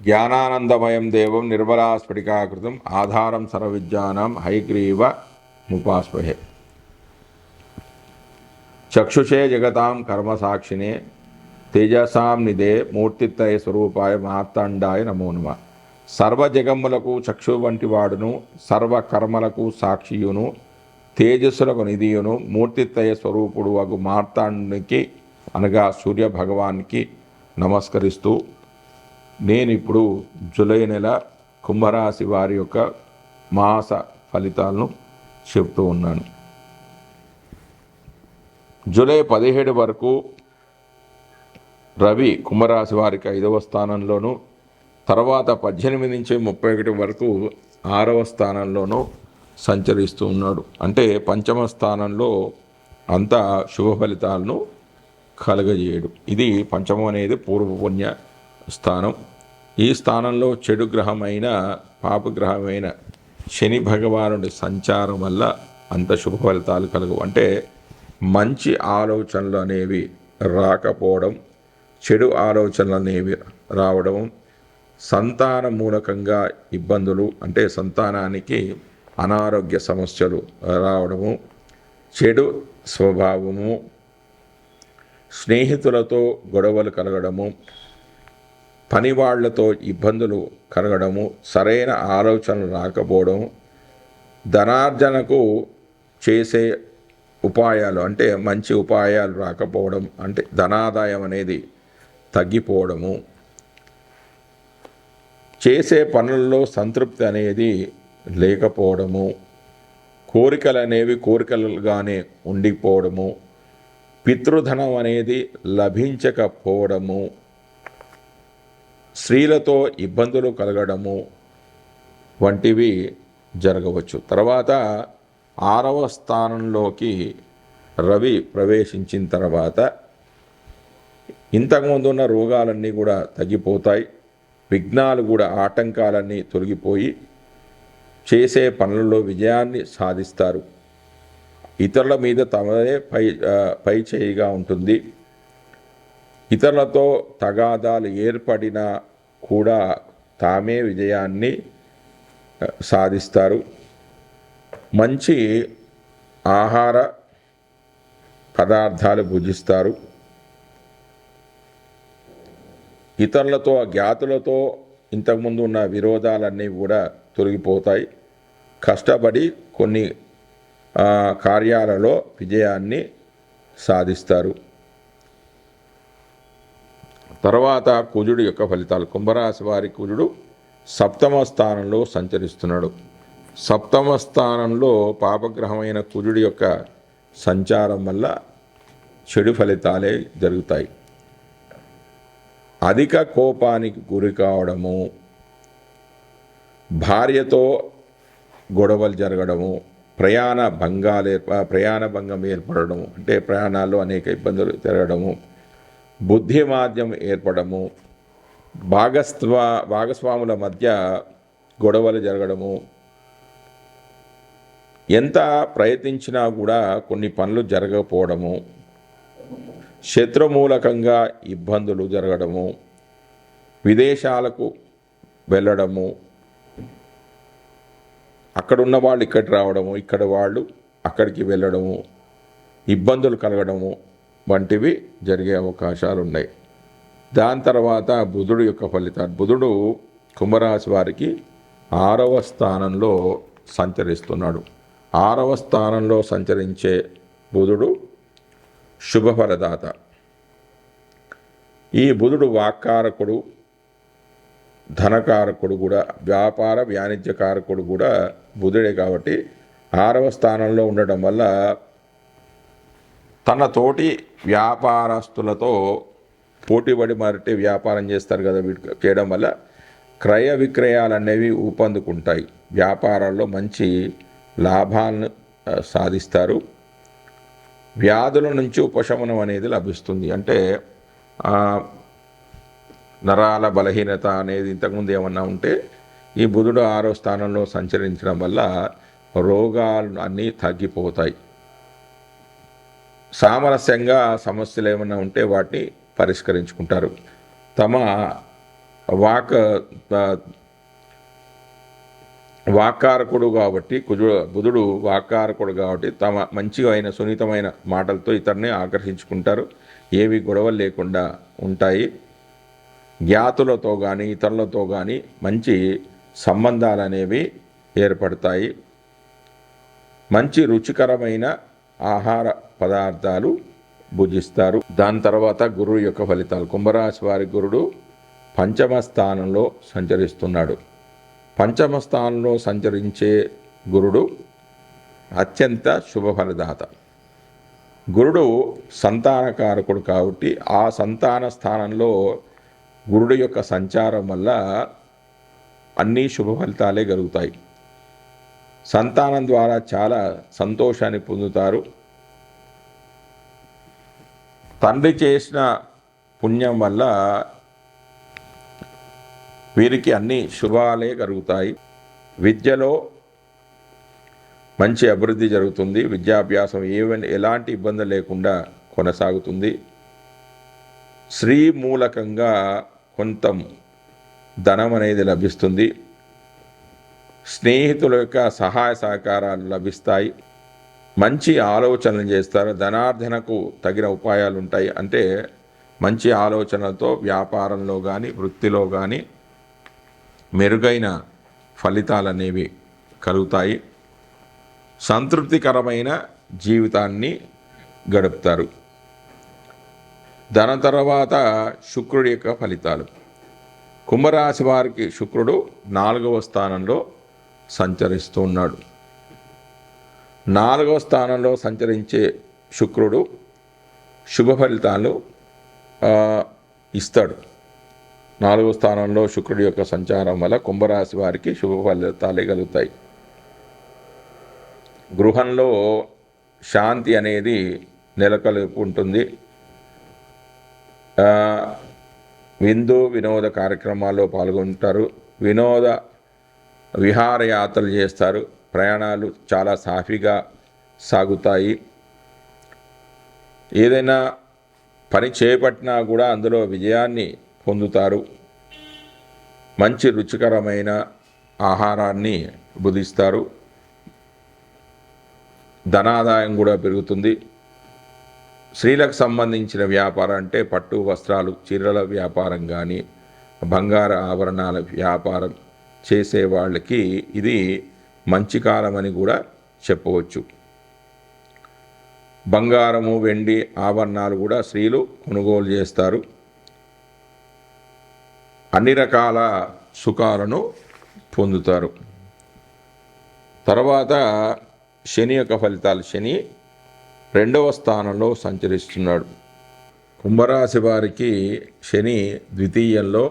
జ్ఞానానందమయం దేవం నిర్మలా స్ఫటికాకృతం ఆధారం సర్వవిద్యానం హైగ్రీవ ముపాస్మహే చక్షుషే జగతాం కర్మసాక్షినే తేజసాం నిదే మూర్తిత్రయ స్వరూపాయ మార్తాండాయ నమో నమ. సర్వజగమ్ములకు చక్షు వంటి వాడును సర్వకర్మలకు సాక్షియును తేజస్సులకు నిధియును మూర్తిత్రయ స్వరూపుడు అగు మార్తాండునికి అనగా సూర్య భగవానికి నమస్కరిస్తూ నేను ఇప్పుడు జూలై నెల కుంభరాశి వారి యొక్క మాస ఫలితాలను చెప్తూ ఉన్నాను. జూలై పదిహేడు వరకు రవి కుంభరాశి వారికి ఐదవ స్థానంలోను తర్వాత పద్దెనిమిది నుంచి ముప్పై ఒకటి వరకు ఆరవ స్థానంలోనూ సంచరిస్తూ ఉన్నాడు. అంటే పంచమ స్థానంలో అంతా శుభ ఫలితాలను కలగజేయడు. ఇది పంచమం అనేది పూర్వపుణ్య స్థానం. ఈ స్థానంలో చెడు గ్రహమైన పాపగ్రహమైన శని భగవానుడి సంచారం వల్ల అంత శుభ ఫలితాలు కలుగు అంటే మంచి ఆలోచనలు అనేవి రాకపోవడం చెడు ఆలోచనలు అనేవి రావడం సంతాన మూలకంగా ఇబ్బందులు అంటే సంతానానికి అనారోగ్య సమస్యలు రావడము చెడు స్వభావము స్నేహితులతో గొడవలు కలగడము పనివాళ్ళతో ఇబ్బందులు కలగడము సరైన ఆలోచనలు రాకపోవడం ధనార్జనకు చేసే ఉపాయాలు అంటే మంచి ఉపాయాలు రాకపోవడం అంటే ధనాదాయం అనేది తగ్గిపోవడము. చేసే పనుల్లో సంతృప్తి అనేది లేకపోవడము. కోరికలు అనేవి కోరికలుగానే ఉండిపోవడము. పితృధనం అనేది లభించకపోవడము. స్త్రీలతో ఇబ్బందులు కలగడము వంటివి జరగవచ్చు. తర్వాత ఆరవ స్థానంలోకి రవి ప్రవేశించిన తర్వాత ఇంతకుముందు ఉన్న రోగాలన్నీ కూడా తగ్గిపోతాయి. విఘ్నాలు కూడా ఆటంకాలన్నీ తొలగిపోయి చేసే పనులలో విజయాన్ని సాధిస్తారు. ఇతరుల మీద తమదే పై పై చేయిగా ఉంటుంది. ఇతరులతో తగాదాలు ఏర్పడినా కూడా తామే విజయాన్ని సాధిస్తారు. మంచి ఆహార పదార్థాలు భుజిస్తారు. ఇతరులతో జ్ఞాతులతో ఇంతకుముందు ఉన్న విరోధాలన్నీ కూడా తొలగిపోతాయి. కష్టపడి కొన్ని కార్యాలలో విజయాన్ని సాధిస్తారు. తర్వాత కుజుడు యొక్క ఫలితాలు. కుంభరాశి వారి కుజుడు సప్తమ స్థానంలో సంచరిస్తున్నాడు. సప్తమ స్థానంలో పాపగ్రహమైన కుజుడి యొక్క సంచారం వల్ల చెడు ఫలితాలే జరుగుతాయి. అధిక కోపానికి గురి కావడము భార్యతో గొడవలు జరగడము ప్రయాణ భంగాలు ఏర్ప ప్రయాణ భంగం ఏర్పడడము అంటే ప్రయాణాల్లో అనేక ఇబ్బందులు జరగడము బుద్ధి మాద్యం ఏర్పడము భాగస్వా భాగస్వాముల మధ్య గొడవలు జరగడము ఎంత ప్రయత్నించినా కూడా కొన్ని పనులు జరగకపోవడము శత్రుమూలకంగా ఇబ్బందులు జరగడము విదేశాలకు వెళ్ళడము అక్కడున్న వాళ్ళు ఇక్కడికి రావడము ఇక్కడ వాళ్ళు అక్కడికి వెళ్ళడము ఇబ్బందులు కలగడము వంటివి జరిగే అవకాశాలు ఉన్నాయి దాని తర్వాత బుధుడు యొక్క ఫలితాలు. బుధుడు కుంభరాశి వారికి ఆరవ స్థానంలో సంచరిస్తున్నాడు. ఆరవ స్థానంలో సంచరించే బుధుడు శుభఫలదాత ఈ బుధుడు వాక్కారకుడు ధనకారకుడు కూడా వ్యాపార వాణిజ్యకారకుడు కూడా బుధుడే కాబట్టి ఆరవ స్థానంలో ఉండడం వల్ల తన తోటి వ్యాపారస్తులతో పోటీపడి మరటి వ్యాపారం చేస్తారు కదా వీటి చేయడం వల్ల క్రయ విక్రయాలు అనేవి ఊపందుకుంటాయి. వ్యాపారాల్లో మంచి లాభాలను సాధిస్తారు. వ్యాధుల నుంచి ఉపశమనం అనేది లభిస్తుంది. అంటే నరాల బలహీనత అనేది ఇంతకుముందు ఏమన్నా ఉంటే ఈ బుధుడు ఆరో స్థానంలో సంచరించడం వల్ల రోగాలు అన్నీ తగ్గిపోతాయి. సామరస్యంగా సమస్యలు ఏమైనా ఉంటే వాటిని పరిష్కరించుకుంటారు. తమ వాక్ వాకారకుడు కాబట్టి కుజు బుధుడు వాక్కారకుడు కాబట్టి తమ మంచిగా అయిన సున్నితమైన మాటలతో ఇతరుని ఆకర్షించుకుంటారు ఏవి గొడవలు లేకుండా ఉంటాయి. జ్ఞాతులతో కానీ ఇతరులతో కానీ మంచి సంబంధాలు అనేవి ఏర్పడతాయి. మంచి రుచికరమైన ఆహార పదార్థాలు భుజిస్తారు. దాని తర్వాత గురువు యొక్క ఫలితాలు. కుంభరాశి వారి గురుడు పంచమ స్థానంలో సంచరిస్తున్నాడు. పంచమ స్థానంలో సంచరించే గురుడు అత్యంత శుభఫలదాత గురుడు సంతానకారకుడు కాబట్టి ఆ సంతాన స్థానంలో గురుడు యొక్క సంచారం వల్ల అన్ని శుభ ఫలితాలే కలుగుతాయి. సంతానం ద్వారా చాలా సంతోషాన్ని పొందుతారు. తండ్రి చేసిన పుణ్యం వల్ల వీరికి అన్ని శుభాలే కలుగుతాయి. విద్యలో మంచి అభివృద్ధి జరుగుతుంది. విద్యాభ్యాసం ఏవైనా ఎలాంటి ఇబ్బంది లేకుండా కొనసాగుతుంది. స్త్రీ మూలకంగా కొంత ధనం అనేది లభిస్తుంది. స్నేహితుల యొక్క సహాయ సహకారాలు లభిస్తాయి. మంచి ఆలోచనలు చేస్తారు. ధనార్జనకు తగిన ఉపాయాలు ఉంటాయి అంటే మంచి ఆలోచనలతో వ్యాపారంలో కానీ వృత్తిలో కానీ మెరుగైన ఫలితాలు అనేవి కలుగుతాయి. సంతృప్తికరమైన జీవితాన్ని గడుపుతారు. దాని తర్వాత శుక్రుడి యొక్క ఫలితాలు. కుంభరాశి వారికి శుక్రుడు నాలుగవ స్థానంలో సంచరిస్తూ ఉన్నాడు. నాలుగవ స్థానంలో సంచరించే శుక్రుడు శుభ ఫలితాలు ఇస్తాడు. నాలుగో స్థానంలో శుక్రుడి యొక్క సంచారం వల్ల కుంభరాశి వారికి శుభ ఫలితాలే కలుగుతాయి. గృహంలో శాంతి అనేది నెలకొల్పుంటుంది విందు వినోద కార్యక్రమాల్లో పాల్గొంటారు. వినోద విహారయాత్రలు చేస్తారు. ప్రయాణాలు చాలా సాఫీగా సాగుతాయి. ఏదైనా పని చేపట్టినా కూడా అందులో విజయాన్ని పొందుతారు. మంచి రుచికరమైన ఆహారాన్ని బుధిస్తారు ధనాదాయం కూడా పెరుగుతుంది. స్త్రీలకు సంబంధించిన వ్యాపారం అంటే పట్టు వస్త్రాలు చీరల వ్యాపారం కానీ బంగార ఆభరణాల వ్యాపారం చేసే వాళ్ళకి ఇది మంచి కాలమని కూడా చెప్పవచ్చు. బంగారము వెండి ఆభరణాలు కూడా స్త్రీలు కొనుగోలు చేస్తారు. అన్ని రకాల సుఖాలను పొందుతారు. తర్వాత శని యొక్క ఫలితాలు. శని రెండవ స్థానంలో సంచరిస్తున్నాడు. కుంభరాశి వారికి శని ద్వితీయంలో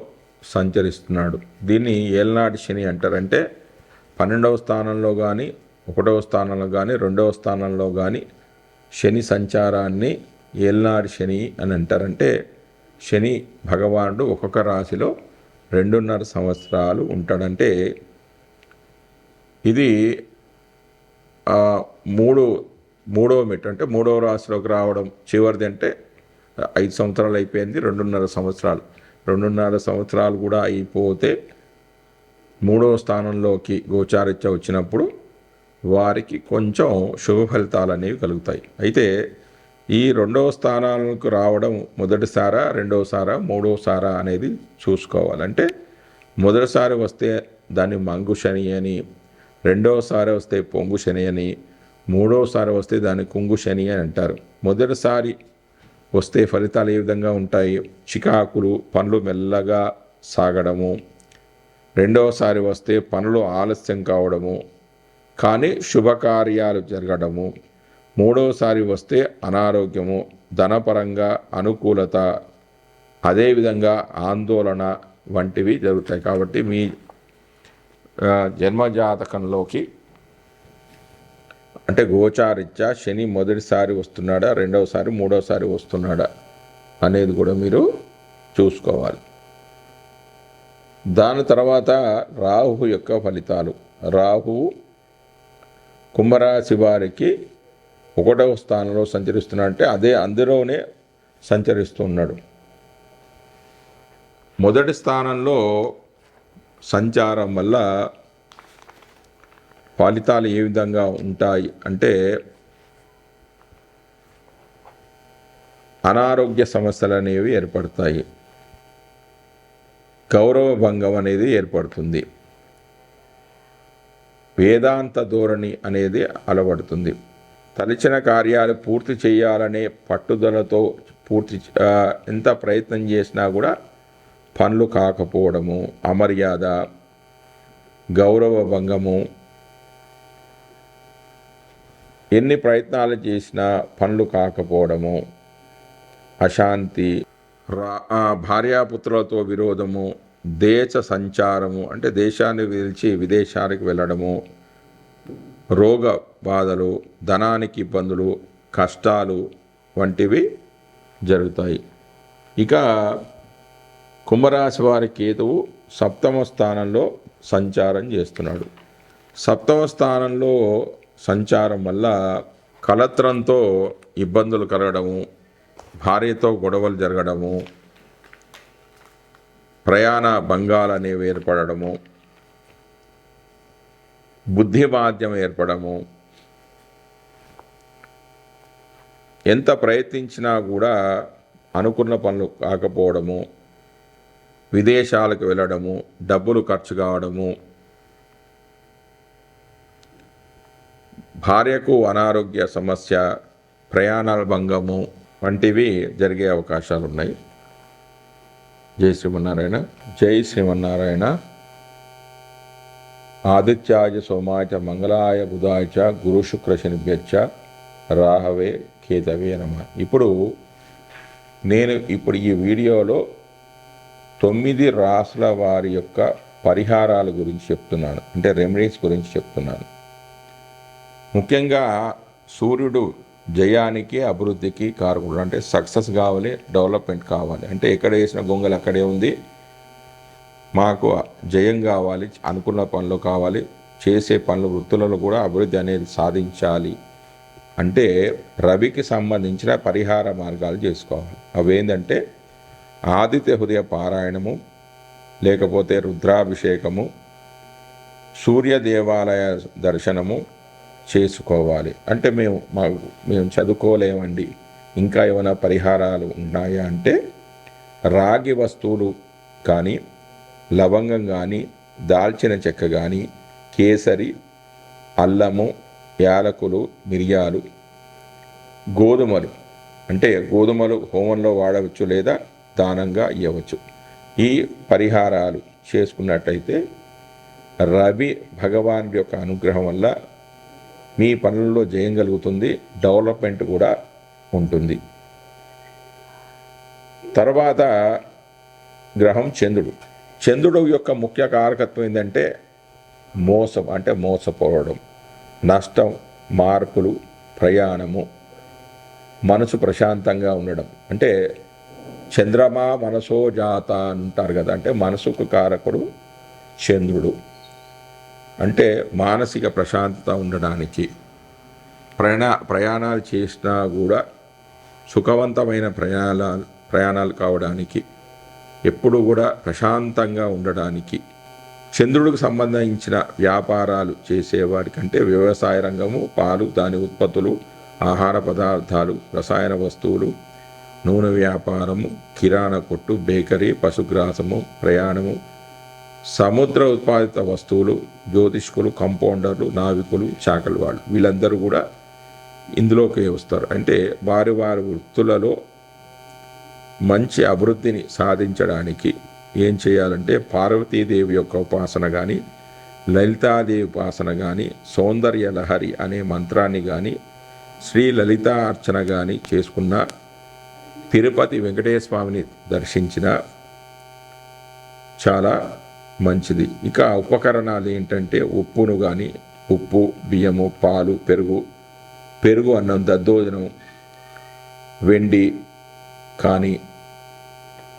సంచరిస్తున్నాడు. దీన్ని ఏలనాటి శని అంటారంటే పన్నెండవ స్థానంలో కానీ ఒకటవ స్థానంలో కానీ రెండవ స్థానంలో కానీ శని సంచారాన్ని ఏల్నాడు శని అని అంటారంటే శని భగవానుడు ఒక్కొక్క రాశిలో రెండున్నర సంవత్సరాలు ఉంటాడంటే ఇది మూడు మూడవ మెట్టు అంటే మూడవ రాశిలోకి రావడం చివరిది అంటే ఐదు సంవత్సరాలు అయిపోయింది రెండున్నర సంవత్సరాలు. రెండున్నర సంవత్సరాలు కూడా అయిపోతే మూడవ స్థానంలోకి గోచారిత్య వచ్చినప్పుడు వారికి కొంచెం శుభ ఫలితాలు అనేవి కలుగుతాయి. అయితే ఈ రెండవ స్థానాలకు రావడం మొదటిసారా రెండవసారా మూడవసారా అనేది చూసుకోవాలంటే మొదటిసారి వస్తే దాన్ని మంగు శని అని రెండవసారి వస్తే పొంగు శని అని మూడవసారి వస్తే దాన్ని కుంగు శని అని అంటారు. మొదటిసారి వస్తే ఫలితాలు ఏ విధంగా ఉంటాయి? చికాకులు పనులు మెల్లగా సాగడము రెండవసారి వస్తే పనులు ఆలస్యం కావడము కానీ శుభకార్యాలు జరగడము. మూడవసారి వస్తే అనారోగ్యము ధనపరంగా అనుకూలత అదేవిధంగా ఆందోళన వంటివి జరుగుతాయి. కాబట్టి మీ జన్మజాతకంలోకి అంటే గోచారిత్యా శని మొదటిసారి వస్తున్నాడా రెండవసారి మూడవసారి వస్తున్నాడా అనేది కూడా మీరు చూసుకోవాలి. దాని తర్వాత రాహు యొక్క ఫలితాలు. రాహువు కుంభరాశి వారికి ఒకటవ స్థానంలో సంచరిస్తున్నాడు అంటే అదే అందులోనే సంచరిస్తున్నాడు. మొదటి స్థానంలో సంచారం వల్ల ఫలితాలు ఏ విధంగా ఉంటాయి అంటే అనారోగ్య సమస్యలు అనేవి ఏర్పడతాయి. గౌరవ భంగం అనేది ఏర్పడుతుంది. వేదాంత ధోరణి అనేది అలవడుతుంది. తలచిన కార్యాలు పూర్తి చేయాలనే పట్టుదలతో పూర్తి ఎంత ప్రయత్నం చేసినా కూడా పనులు కాకపోవడము అమర్యాద గౌరవ భంగము ఎన్ని ప్రయత్నాలు చేసినా పనులు కాకపోవడము అశాంతి రా ఆ, భార్యాపుత్రులతో విరోధము దేశ సంచారము అంటే దేశాన్ని విడిచి విదేశానికి వెళ్ళడము రోగ బాధలు ధనానికి ఇబ్బందులు కష్టాలు వంటివి జరుగుతాయి. ఇక కుంభరాశి వారి కేతువు సప్తమ స్థానంలో సంచారం చేస్తున్నాడు. సప్తమ స్థానంలో సంచారం వల్ల కలత్రంతో ఇబ్బందులు కలగడము భార్యతో గొడవలు జరగడము ప్రయాణ భంగాలు అనేవి ఏర్పడము బుద్ధిమాద్యం ఏర్పడము. ఎంత ప్రయత్నించినా కూడా అనుకున్న పనులు కాకపోవడము విదేశాలకు వెళ్ళడము డబ్బులు ఖర్చు కావడము భార్యకు అనారోగ్య సమస్య ప్రయాణాల భంగము వంటివి జరిగే అవకాశాలు ఉన్నాయి జై శ్రీమన్నారాయణ జై శ్రీమన్నారాయణ. ఆదిత్యాయ సోమాచ మంగళాయ బుధాయ చ గురు శుక్ర శనిభ్యచ్చ రాహవే కేతవే నమ. ఇప్పుడు నేను ఇప్పుడు ఈ వీడియోలో తొమ్మిది రాసుల వారి యొక్క పరిహారాల గురించి చెప్తున్నాను. అంటే రెమెడీస్ గురించి చెప్తున్నాను. ముఖ్యంగా సూర్యుడు జయానికి అభివృద్ధికి కారకుడు. అంటే సక్సెస్ కావాలి డెవలప్మెంట్ కావాలి. అంటే ఎక్కడ వేసిన గొంగలు అక్కడే ఉంది. మాకు జయం కావాలి అనుకున్న పనులు కావాలి చేసే పనులు వృత్తులలో కూడా అభివృద్ధి అనేది సాధించాలి. అంటే రవికి సంబంధించిన పరిహార మార్గాలు చేసుకోవాలి. అవి ఏంటంటే ఆదిత్య హృదయ పారాయణము లేకపోతే రుద్రాభిషేకము సూర్య దేవాలయ దర్శనము చేసుకోవాలి. అంటే మేము మాకు మేము చదువుకోలేమండి. ఇంకా ఏమైనా పరిహారాలు ఉన్నాయా అంటే రాగి వస్తువులు కానీ లవంగం కానీ దాల్చిన చెక్క కానీ కేసరి అల్లము యాలకులు మిరియాలు గోధుమలు. అంటే గోధుమలు హోమంలో వాడవచ్చు లేదా దానంగా ఇవ్వచ్చు ఈ పరిహారాలు చేసుకున్నట్టయితే రవి భగవాన్ యొక్క అనుగ్రహం వల్ల మీ పనుల్లో జయం కలుగుతుంది డెవలప్మెంట్ కూడా ఉంటుంది. తర్వాత గ్రహం చంద్రుడు. చంద్రుడు యొక్క ముఖ్య కారకత్వం ఏంటంటే మోసం అంటే మోసపోవడం నష్టం మార్పులు ప్రయాణము మనసు ప్రశాంతంగా ఉండడం. అంటే చంద్రమా మనసో జాత అంటారు కదా అంటే మనసుకు కారకుడు చంద్రుడు. అంటే మానసిక ప్రశాంతత ఉండడానికి ప్రయాణ ప్రయాణాలు చేసినా కూడా సుఖవంతమైన ప్రయాణాలు ప్రయాణాలు కావడానికి ఎప్పుడు కూడా ప్రశాంతంగా ఉండడానికి చంద్రుడికి సంబంధించిన వ్యాపారాలు చేసేవారికంటే వ్యవసాయ రంగము పాలు దాని ఉత్పత్తులు ఆహార పదార్థాలు రసాయన వస్తువులు నూనె వ్యాపారము కిరాణా కొట్టు బేకరీ పశుగ్రాసము ప్రయాణము సముద్ర ఉత్పాదిత వస్తువులు జ్యోతిష్కులు కంపౌండర్లు నావికులు చాకలి వాళ్ళు వీళ్ళందరూ కూడా ఇందులోకి వస్తారు. అంటే వారి వారి వృత్తులలో మంచి అభివృద్ధిని సాధించడానికి ఏం చేయాలంటే పార్వతీదేవి యొక్క ఉపాసన కానీ లలితాదేవి ఉపాసన కానీ సౌందర్య లహరి అనే మంత్రాన్ని కానీ శ్రీ లలితా అర్చన కానీ చేసుకున్న తిరుపతి వెంకటేశ్వర స్వామిని దర్శించిన చాలా మంచిది. ఇక ఉపకరణాలు ఏంటంటే ఉప్పును కానీ ఉప్పు బియ్యము పాలు పెరుగు పెరుగు అన్నం దద్దోజనం వెండి కానీ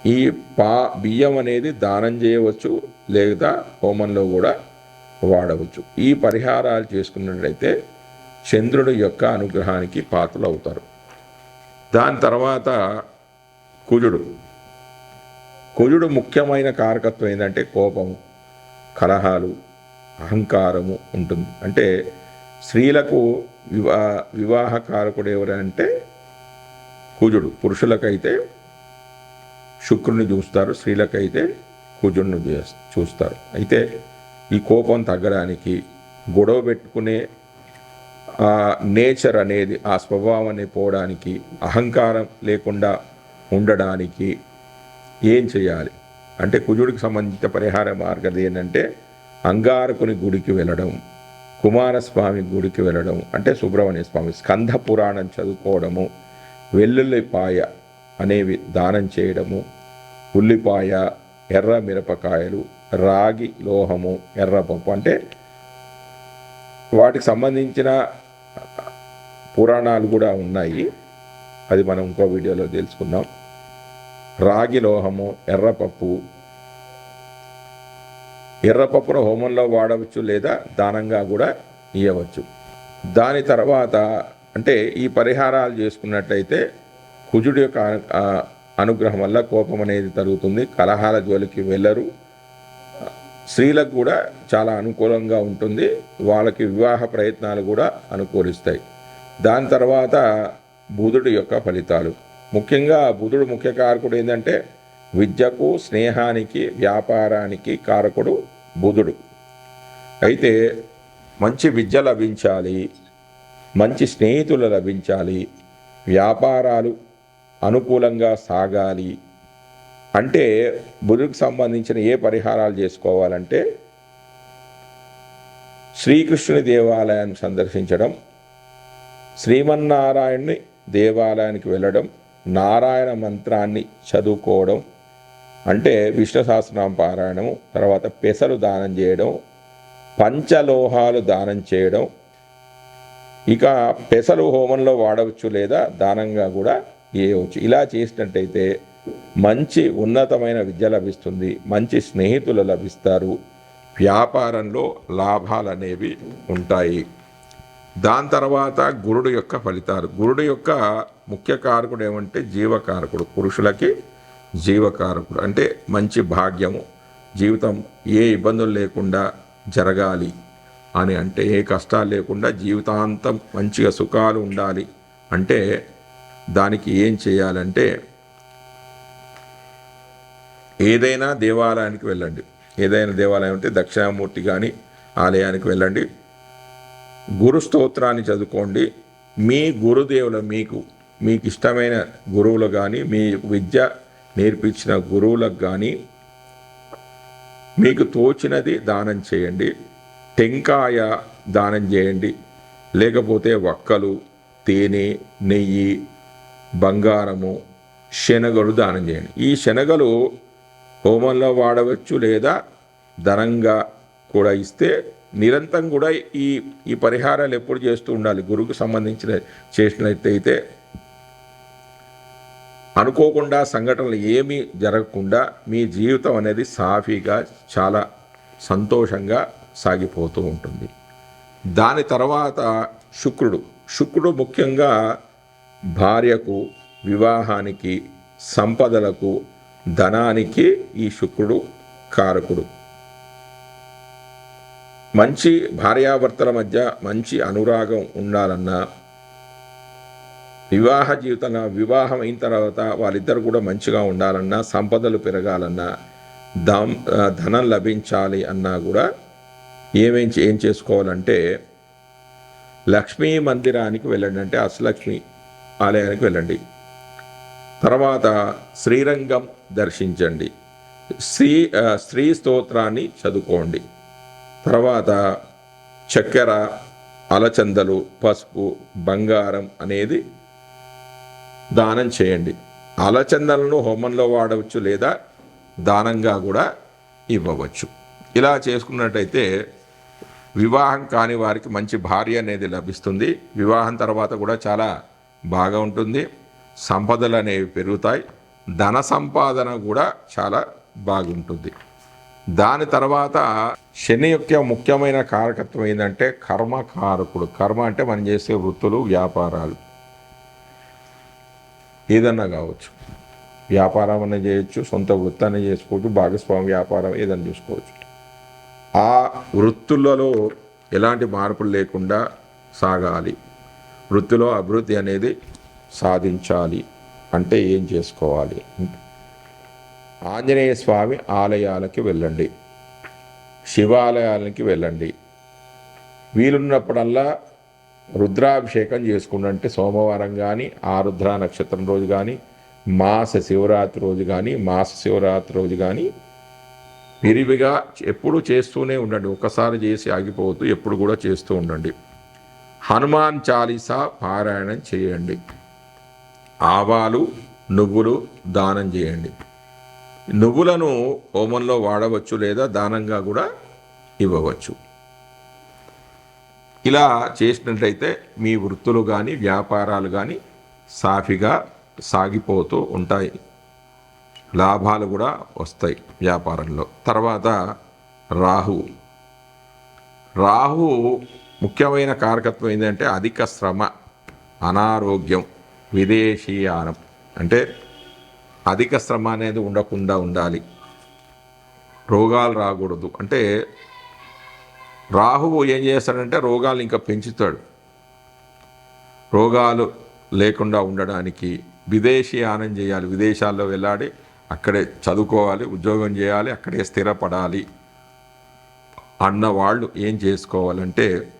ఈ పా బియ్యం అనేది దానం చేయవచ్చు లేదా హోమంలో కూడా వాడవచ్చు. ఈ పరిహారాలు చేసుకున్నట్లయితే చంద్రుడి యొక్క అనుగ్రహానికి పాత్రలు అవుతారు. దాని తర్వాత కుజుడు. కుజుడు ముఖ్యమైన కారకత్వం ఏంటంటే కోపము కలహాలు అహంకారము ఉంటుంది. అంటే స్త్రీలకు వివా వివాహ కారకుడు ఎవరంటే కుజుడు. పురుషులకైతే శుక్రుని చూస్తారు స్త్రీలకైతే కుజుడిని చూస్తారు. అయితే ఈ కోపం తగ్గడానికి గొడవ పెట్టుకునే ఆ నేచర్ అనేది ఆ స్వభావం పోవడానికి అహంకారం లేకుండా ఉండడానికి ఏం చేయాలి అంటే కుజుడికి సంబంధించిన పరిహార మార్గం ఏంటంటే అంగారకుని గుడికి వెళ్ళడం కుమారస్వామి గుడికి వెళ్ళడం అంటే సుబ్రహ్మణ్య స్వామి స్కంధ పురాణం చదువుకోవడము వెల్లుల్లిపాయ అనేవి దానం చేయడము ఉల్లిపాయ ఎర్ర మిరపకాయలు రాగి లోహము ఎర్రపప్పు అంటే వాటికి సంబంధించిన పురాణాలు కూడా ఉన్నాయి. అది మనం ఇంకో వీడియోలో తెలుసుకుందాం. రాగి లోహము ఎర్రపప్పు. ఎర్రపప్పును హోమంలో వాడవచ్చు లేదా దానంగా కూడా ఇవ్వవచ్చు దాని తర్వాత అంటే ఈ పరిహారాలు చేసుకున్నట్లయితే కుజుడి యొక్క అనుగ్రహం వల్ల కోపం అనేది తరుగుతుంది కలహాల జోలికి వెళ్ళరు. స్త్రీలకు కూడా చాలా అనుకూలంగా ఉంటుంది వాళ్ళకి వివాహ ప్రయత్నాలు కూడా అనుకూలిస్తాయి. దాని తర్వాత బుధుడి యొక్క ఫలితాలు. ముఖ్యంగా బుధుడు ముఖ్య కారకుడు ఏంటంటే విద్యకు స్నేహానికి వ్యాపారానికి కారకుడు బుధుడు. అయితే మంచి విద్య లభించాలి మంచి స్నేహితులు లభించాలి వ్యాపారాలు అనుకూలంగా సాగాలి అంటే బుధుడికి సంబంధించిన ఏ పరిహారాలు చేసుకోవాలంటే శ్రీకృష్ణుని దేవాలయాన్ని సందర్శించడం శ్రీమన్నారాయణుని దేవాలయానికి వెళ్ళడం నారాయణ మంత్రాన్ని చదువుకోవడం అంటే విష్ణు సహస్రనామ పారాయణము తర్వాత పెసలు దానం చేయడం పంచలోహాలు దానం చేయడం. ఇక పెసలు హోమంలో వాడవచ్చు లేదా దానంగా కూడా చేయవచ్చు. ఇలా చేసినట్టయితే మంచి ఉన్నతమైన విద్య లభిస్తుంది మంచి స్నేహితులు లభిస్తారు వ్యాపారంలో లాభాలు అనేవి ఉంటాయి. దాని తర్వాత గురుడు యొక్క ఫలితాలు. గురుడు యొక్క ముఖ్య కారకుడు ఏమంటే జీవకారకుడు పురుషులకి జీవకారకుడు. అంటే మంచి భాగ్యము జీవితం ఏ ఇబ్బందులు లేకుండా జరగాలి అని అంటే ఏ కష్టాలు లేకుండా జీవితాంతం మంచిగా సుఖాలు ఉండాలి అంటే దానికి ఏం చేయాలంటే ఏదైనా దేవాలయానికి వెళ్ళండి. ఏదైనా దేవాలయం అంటే దక్షిణామూర్తి కానీ ఆలయానికి వెళ్ళండి. గురు స్తోత్రాన్ని చదువుకోండి. మీ గురుదేవుల మీకు మీకు ఇష్టమైన గురువులు కానీ మీ విద్య నేర్పించిన గురువులకు కానీ మీకు తోచినది దానం చేయండి. టెంకాయ దానం చేయండి. లేకపోతే వక్కలు తేనె నెయ్యి బంగారము శనగలు దానం చేయండి. ఈ శనగలు హోమంలో వాడవచ్చు లేదా ధనంగా కూడా ఇస్తే నిరంతరం కూడా ఈ ఈ పరిహారాలు ఎప్పుడు చేస్తూ ఉండాలి. గురువుకు సంబంధించిన చేసినట్టయితే అనుకోకుండా సంఘటనలు ఏమీ జరగకుండా మీ జీవితం అనేది సాఫీగా చాలా సంతోషంగా సాగిపోతూ ఉంటుంది. దాని తర్వాత శుక్రుడు. శుక్రుడు ముఖ్యంగా భార్యకు వివాహానికి సంపదలకు ధనానికి ఈ శుక్రుడు కారకుడు. మంచి భార్యాభర్తల మధ్య మంచి అనురాగం ఉండాలన్నా వివాహ జీవితంలో వివాహం అయిన తర్వాత వాళ్ళిద్దరు కూడా మంచిగా ఉండాలన్నా సంపదలు పెరగాలన్నా దం ధనం లభించాలి అన్నా కూడా ఏమేం ఏం చేసుకోవాలంటే లక్ష్మీ మందిరానికి వెళ్ళండి. అంటే అష్టలక్ష్మి ఆలయానికి వెళ్ళండి. తర్వాత శ్రీరంగం దర్శించండి. శ్రీ స్త్రీ స్తోత్రాన్ని చదువుకోండి. తర్వాత చక్కెర అలచందలు పసుపు బంగారం అనేది దానం చేయండి. అలచందలను హోమంలో వాడవచ్చు లేదా దానంగా కూడా ఇవ్వవచ్చు. ఇలా చేసుకున్నట్టయితే వివాహం కాని వారికి మంచి భార్య అనేది లభిస్తుంది. వివాహం తర్వాత కూడా చాలా బాగా ఉంటుంది. సంపదలు అనేవి పెరుగుతాయి. ధన సంపాదన కూడా చాలా బాగుంటుంది. దాని తర్వాత శని యొక్క ముఖ్యమైన కారకత్వం ఏంటంటే కర్మ కారకుడు కర్మ అంటే మనం చేసే వృత్తులు వ్యాపారాలు. ఏదన్నా కావచ్చు. వ్యాపారం అనే చేయొచ్చు సొంత వృత్తాన్ని చేసుకోవచ్చు భాగస్వామి వ్యాపారం ఏదైనా చూసుకోవచ్చు. ఆ వృత్తులలో ఎలాంటి మార్పులు లేకుండా సాగాలి. వృత్తిలో అభివృద్ధి అనేది సాధించాలి అంటే ఏం చేసుకోవాలి? ఆంజనేయ స్వామి ఆలయాలకి వెళ్ళండి. శివాలయాలకి వెళ్ళండి. వీలున్నప్పుడల్లా రుద్రాభిషేకం చేసుకుంటే అంటే సోమవారం కానీ ఆరుద్ర నక్షత్రం రోజు కానీ మాస శివరాత్రి రోజు కానీ మాస శివరాత్రి రోజు కానీ విరివిగా ఎప్పుడు చేస్తూనే ఉండండి. ఒకసారి చేసి ఆగిపోవద్దు ఎప్పుడు కూడా చేస్తూ ఉండండి. హనుమాన్ చాలీసా పారాయణం చేయండి. ఆవాలు నువ్వులు దానం చేయండి. నువ్వులను హోమంలో వాడవచ్చు లేదా దానంగా కూడా ఇవ్వవచ్చు. ఇలా చేసినట్లయితే మీ వృత్తులు కానీ వ్యాపారాలు కానీ సాఫీగా సాగిపోతూ ఉంటాయి. లాభాలు కూడా వస్తాయి వ్యాపారంలో. తర్వాత రాహు. రాహు ముఖ్యమైన కారకత్వం ఏంటంటే అధిక శ్రమ అనారోగ్యం విదేశీయానం. అంటే అధిక శ్రమ అనేది ఉండకుండా ఉండాలి. రోగాలు రాకూడదు. అంటే రాహువు ఏం చేస్తాడంటే రోగాలు ఇంకా పెంచుతాడు. రోగాలు లేకుండా ఉండడానికి విదేశీయానం చేయాలి. విదేశాల్లో వెళ్ళాలి అక్కడే చదువుకోవాలి ఉద్యోగం చేయాలి అక్కడే స్థిరపడాలి. అన్న వాళ్ళు ఏం చేసుకోవాలంటే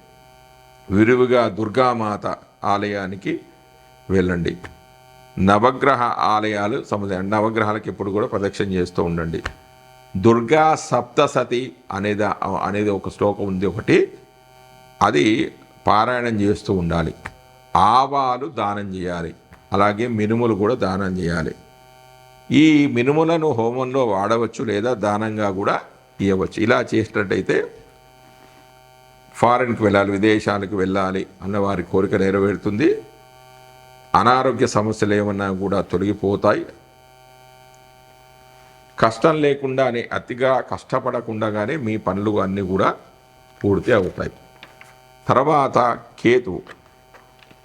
విరివిగా దుర్గామాత ఆలయానికి వెళ్ళండి. నవగ్రహ ఆలయాలు సముదాయం నవగ్రహాలకు ఎప్పుడు కూడా ప్రదక్షిణ చేస్తూ ఉండండి. దుర్గా సప్తసతి అనేది అనేది ఒక శ్లోకం ఉంది ఒకటి. అది పారాయణం చేస్తూ ఉండాలి. ఆవాలు దానం చేయాలి. అలాగే మినుములు కూడా దానం చేయాలి. ఈ మినుములను హోమంలో వాడవచ్చు లేదా దానంగా కూడా ఇవ్వచ్చు ఇలా చేసినట్టయితే ఫారెన్కి వెళ్ళాలి విదేశాలకు వెళ్ళాలి అన్న వారి కోరిక నెరవేరుతుంది. అనారోగ్య సమస్యలు ఏమన్నా కూడా తొలగిపోతాయి. కష్టం లేకుండానే అతిగా కష్టపడకుండానే మీ పనులు అన్నీ కూడా పూర్తి అవుతాయి. తర్వాత కేతు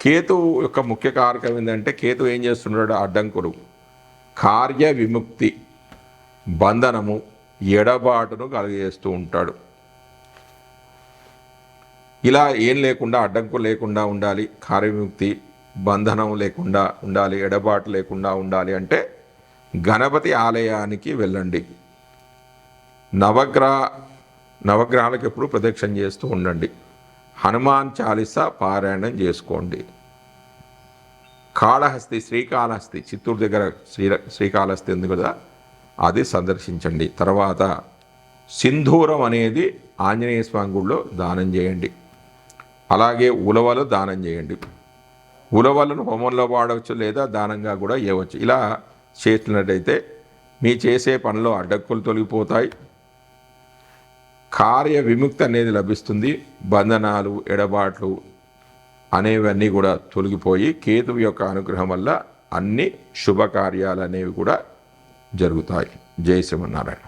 కేతు యొక్క ముఖ్య కారకం ఏంటంటే కేతు ఏం చేస్తున్నాడు? అడ్డంకులు. కార్య విముక్తి బంధనము ఎడబాటును కలుగజేస్తూ ఉంటాడు. ఇలా ఏం లేకుండా అడ్డంకు లేకుండా ఉండాలి. కార్యవిముక్తి బంధనం లేకుండా ఉండాలి ఎడబాటు లేకుండా ఉండాలి అంటే గణపతి ఆలయానికి వెళ్ళండి. నవగ్రహ నవగ్రహాలకు ఎప్పుడు ప్రదక్షిణ చేస్తూ ఉండండి. హనుమాన్ చాలీసా పారాయణం చేసుకోండి. కాళహస్తి శ్రీకాళహస్తి చిత్తూరు దగ్గర శ్రీ శ్రీకాళహస్తి ఉంది కదా అది సందర్శించండి. తర్వాత సింధూరం అనేది ఆంజనేయ స్వామి గుడిలో దానం చేయండి. అలాగే ఉలవలు దానం చేయండి. ఉలవలను హోమంలో వాడవచ్చు లేదా దానంగా కూడా ఇవ్వచ్చు ఇలా చేసినట్టయితే మీ చేసే పనిలో అడ్డక్కులు తొలగిపోతాయి. కార్య విముక్తి అనేది లభిస్తుంది. బంధనాలు ఎడబాట్లు అనేవన్నీ కూడా తొలగిపోయి కేతువు యొక్క అనుగ్రహం వల్ల అన్ని శుభకార్యాలు అనేవి కూడా జరుగుతాయి. జై శ్రీమన్నారాయణ.